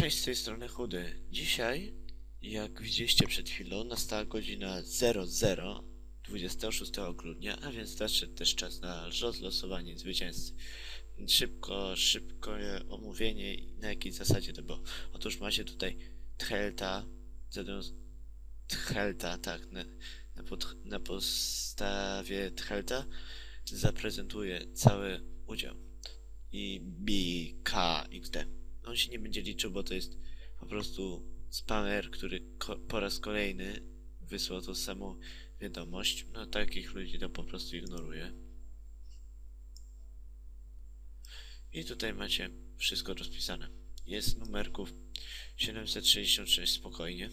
Cześć, z tej strony Chudy. Dzisiaj, jak widzieliście przed chwilą, nastała godzina 00 26 grudnia, a więc nadszedł też czas na rozlosowanie zwycięzcy. Szybko, szybko omówienie na jakiej zasadzie to było. Otóż macie tutaj Tchelta, zamiast Tchelta, tak, na, na, pod, na podstawie Tchelta zaprezentuję cały udział i BKXD. On się nie będzie liczył, bo to jest po prostu spamer, który po raz kolejny wysłał tą samą wiadomość. No takich ludzi to po prostu ignoruje. I tutaj macie wszystko rozpisane. Jest numerków 766 spokojnie.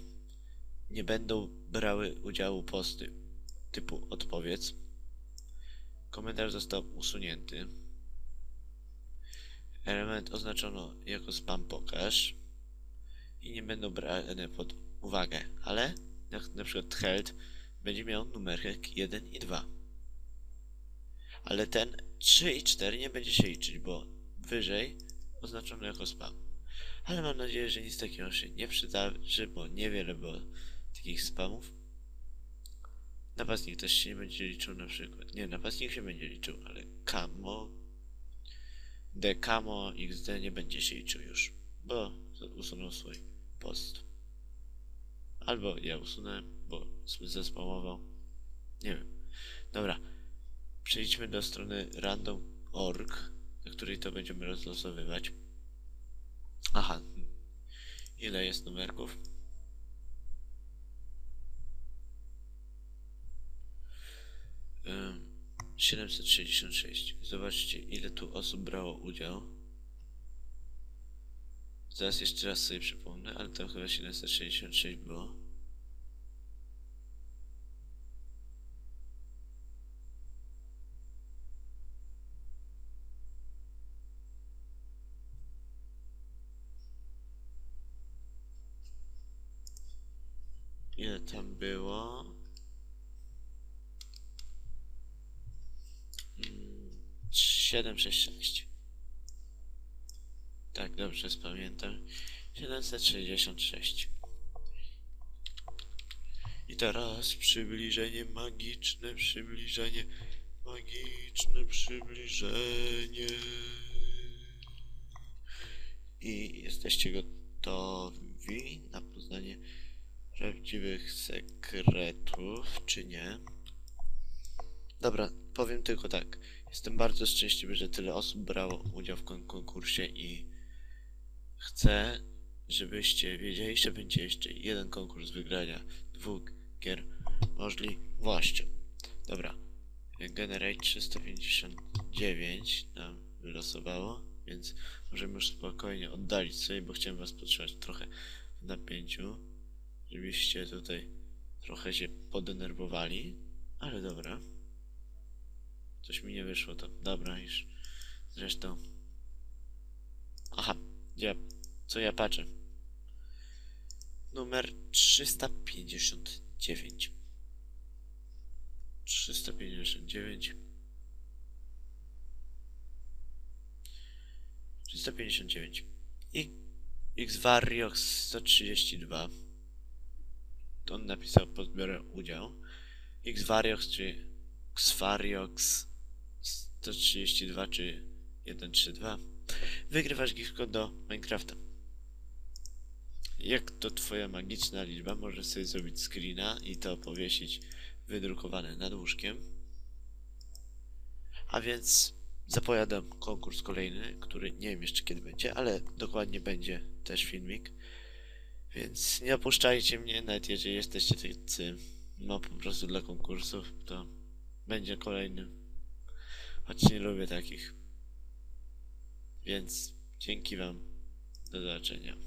Nie będą brały udziału posty typu odpowiedz. Komentarz został usunięty. Element oznaczono jako spam pokaż i nie będą brane pod uwagę, ale jak na przykład held będzie miał numerek 1 i 2. Ale ten 3 i 4 nie będzie się liczyć, bo wyżej oznaczono jako spam. Ale mam nadzieję, że nic takiego się nie przydarzy, bo niewiele było takich spamów. Napastnik też się nie będzie liczył na przykład. Nie, napastnik się będzie liczył, ale Kamo Decamo XD nie będzie się liczył już, bo usunął swój post. Albo ja usunę, bo zespamował. Nie wiem. Dobra. Przejdźmy do strony random.org, na której to będziemy rozlosowywać. Aha. Ile jest numerków? 766. Zobaczcie, ile tu osób brało udział. Zaraz jeszcze raz sobie przypomnę, ale to chyba 766 było. Ile tam było? 766. Tak, dobrze pamiętam. 766. I teraz przybliżenie magiczne, przybliżenie, magiczne przybliżenie. I jesteście gotowi na poznanie prawdziwych sekretów, czy nie? Dobra, powiem tylko tak. Jestem bardzo szczęśliwy, że tyle osób brało udział w konkursie i chcę, żebyście wiedzieli, że będzie jeszcze jeden konkurs wygrania dwóch gier możliwością. Dobra. Generate 359 nam wylosowało, więc możemy już spokojnie oddalić sobie, bo chciałem was potrzymać trochę w napięciu, żebyście tutaj trochę się podenerwowali, ale dobra. Wyszło to. Dobra, już. Zresztą. Aha, ja. Co ja patrzę? Numer 359. 359. 359. I Xvariox 132. To on napisał, podbiorę udział. Xvariox, czy Xvariox 132 czy 132 wygrywasz giftko do Minecrafta. Jak to twoja magiczna liczba, możesz sobie zrobić screena i to powiesić wydrukowane nad łóżkiem. A więc zapowiadam konkurs kolejny, który nie wiem jeszcze kiedy będzie, ale dokładnie będzie też filmik. Więc nie opuszczajcie mnie, nawet jeżeli jesteście tacy no po prostu dla konkursów, to będzie kolejny Choć nie lubię takich. Więc dzięki wam. Do zobaczenia.